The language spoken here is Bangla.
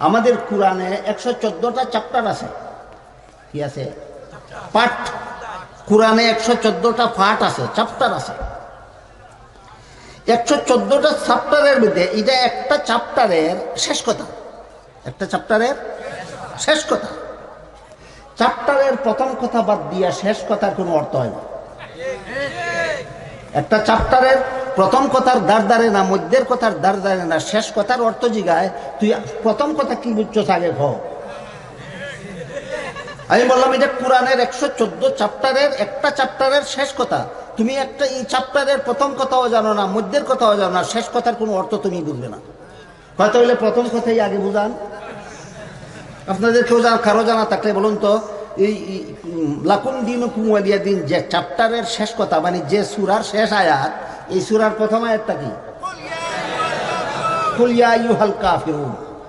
আমাদের কোরআনে একশো চোদ্দটা চ্যাপ্টার আছে। কি আছে? পাঠ। কোরআনে একশো চোদ্দটা পাঠ আছে চ্যাপ্টার আছে। একশো চোদ্দটা চ্যাপ্টারের মধ্যে এটা একটা চ্যাপ্টারের শেষ কথা। একটা চ্যাপ্টারের শেষ কথা। চ্যাপ্টারের প্রথম কথা বাদ দিয়া শেষ কথার কোনো অর্থ হয় না। একটা চ্যাপ্টারের প্রথম কথার দাঁড় দাঁড়ে না, মধ্যের কথার দাঁড় দাঁড়ে না, শেষ কথার অর্থ জিগায়, তুই প্রথম কথা কি বুঝছ আগে ভ আমি বললাম এটা কোরআনের একশো চোদ্দ চ্যাপ্টারের একটা চ্যাপ্টারের শেষ কথা, তুমি একটা এই চ্যাপ্টারের প্রথম কথাও জানো না, মধ্যের কথাও জানো না, শেষ কথার কোনো অর্থ তুমি বুঝবে না। হয়তো হইলে প্রথম কথাই আগে বুঝান। আপনাদের কেউ জানা কারও জানা থাকলে বলুন তো, এই লাকুন দিন কুমুয়ালিয়া দিন যে চ্যাপ্টারের শেষ কথা মানে যে সুরার শেষ আয়াত এই সুরার প্রথম আয়াতটা কি কুলিয়া ইউহাল কাফিরুন